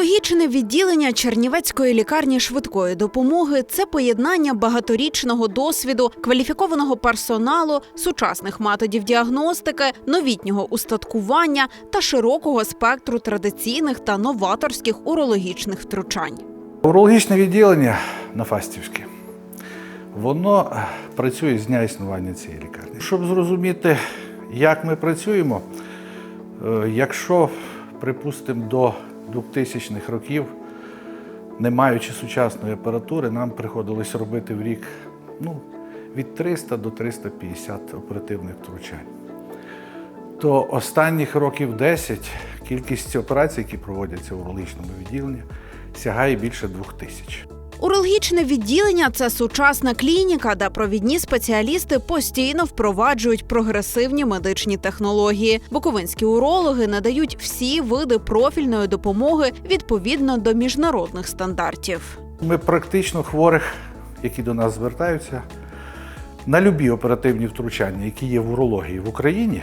Урологічне відділення Чернівецької лікарні швидкої допомоги це поєднання багаторічного досвіду, кваліфікованого персоналу, сучасних методів діагностики, новітнього устаткування та широкого спектру традиційних та новаторських урологічних втручань. Урологічне відділення на Фастівське, воно працює з дня існування цієї лікарні. Щоб зрозуміти, як ми працюємо, е, якщо, припустимо, до 2000-х років, не маючи сучасної апаратури, нам приходилось робити в рік ну, від 300 до 350 оперативних втручань. То останніх років 10 кількість операцій, які проводяться в урологічному відділенні, сягає більше двох тисяч. Урологічне відділення це сучасна клініка, де провідні спеціалісти постійно впроваджують прогресивні медичні технології. Буковинські урологи надають всі види профільної допомоги відповідно до міжнародних стандартів. Ми практично хворих, які до нас звертаються, на любі оперативні втручання, які є в урології в Україні,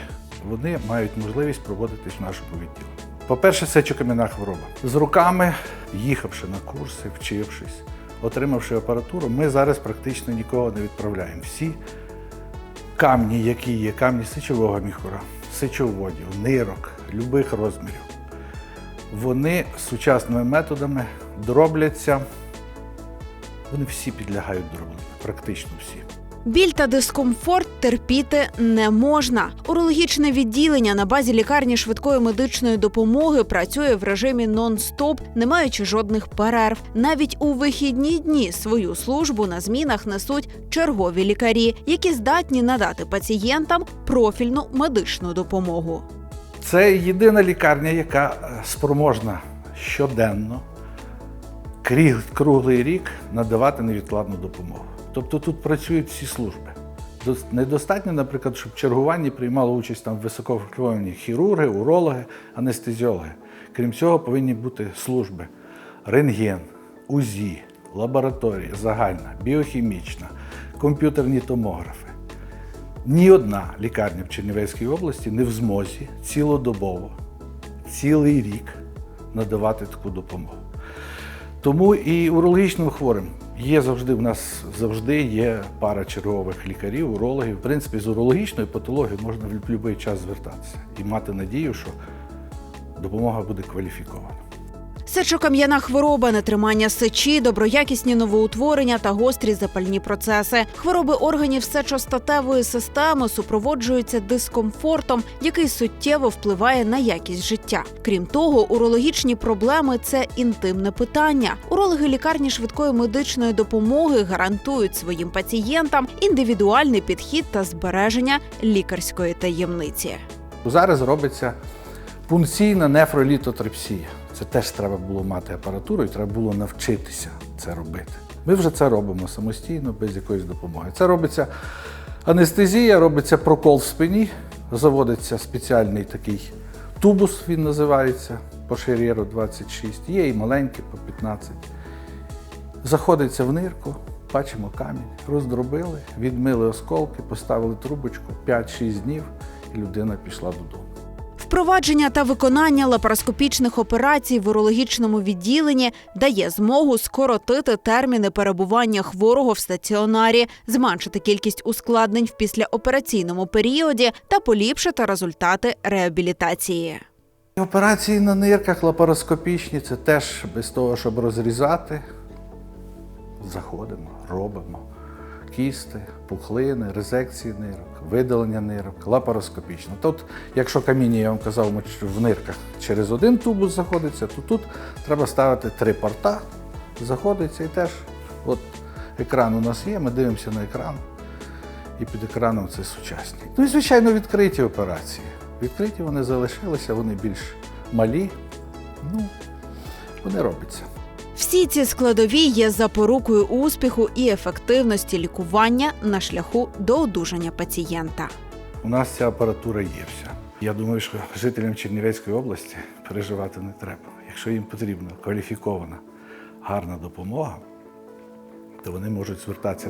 вони мають можливість проводитись в нашому відділі. По-перше, це чокам'яна хвороба. З руками, їхавши на курси, вчившись, отримавши апаратуру, ми зараз практично нікого не відправляємо. Всі камні, які є, камні сичового міхура, сичоводів, нирок, любих розмірів, вони сучасними методами дробляться. Вони всі підлягають дробленню, практично всі. Біль та дискомфорт терпіти не можна. Урологічне відділення на базі лікарні швидкої медичної допомоги працює в режимі нон-стоп, не маючи жодних перерв. Навіть у вихідні дні свою службу на змінах несуть чергові лікарі, які здатні надати пацієнтам профільну медичну допомогу. Це єдина лікарня, яка е, спроможна щоденно, круглий рік надавати невідкладну допомогу. Тобто тут працюють всі служби. Недостатньо, наприклад, щоб в чергуванні приймали участь там висококваліфіковані хірурги, урологи, анестезіологи. Крім цього, повинні бути служби рентген, УЗІ, лабораторія загальна, біохімічна, комп'ютерні томографи. Ні одна лікарня в Чернівецькій області не в змозі цілодобово, цілий рік надавати таку допомогу. Тому і урологічним хворим є завжди в нас завжди є пара чергових лікарів, урологів. В принципі, з урологічною патологією можна в будь-який час звертатися і мати надію, що допомога буде кваліфікована. Сечокам'яна хвороба, нетримання сечі, доброякісні новоутворення та гострі запальні процеси. Хвороби органів сечостатевої системи супроводжуються дискомфортом, який суттєво впливає на якість життя. Крім того, урологічні проблеми це інтимне питання. Урологи лікарні швидкої медичної допомоги гарантують своїм пацієнтам індивідуальний підхід та збереження лікарської таємниці. Зараз робиться пункційна нефролітотрепсія. Це теж треба було мати апаратуру і треба було навчитися це робити. Ми вже це робимо самостійно, без якоїсь допомоги. Це робиться анестезія, робиться прокол в спині, заводиться спеціальний такий тубус, він називається, по шерєру 26. Є і маленький по 15. Заходиться в нирку, бачимо камінь, роздробили, відмили осколки, поставили трубочку 5-6 днів, і людина пішла додому. Впровадження та виконання лапароскопічних операцій в урологічному відділенні дає змогу скоротити терміни перебування хворого в стаціонарі, зменшити кількість ускладнень в післяопераційному періоді та поліпшити результати реабілітації. Операції на нирках лапароскопічні це теж без того, щоб розрізати. Заходимо, робимо кісти, пухлини, резекції нирок, видалення нирок, лапароскопічно. Тут, якщо каміння, я вам казав, в нирках через один тубус заходиться, то тут треба ставити три порта, заходиться і теж от екран у нас є, ми дивимося на екран, і під екраном це сучасні. Ну і, звичайно, відкриті операції. Відкриті вони залишилися, вони більш малі. Ну, вони робляться. Всі ці складові є запорукою успіху і ефективності лікування на шляху до одужання пацієнта. У нас ця апаратура є вся. Я думаю, що жителям Чернівецької області переживати не треба. Якщо їм потрібна кваліфікована, гарна допомога, то вони можуть звертатися.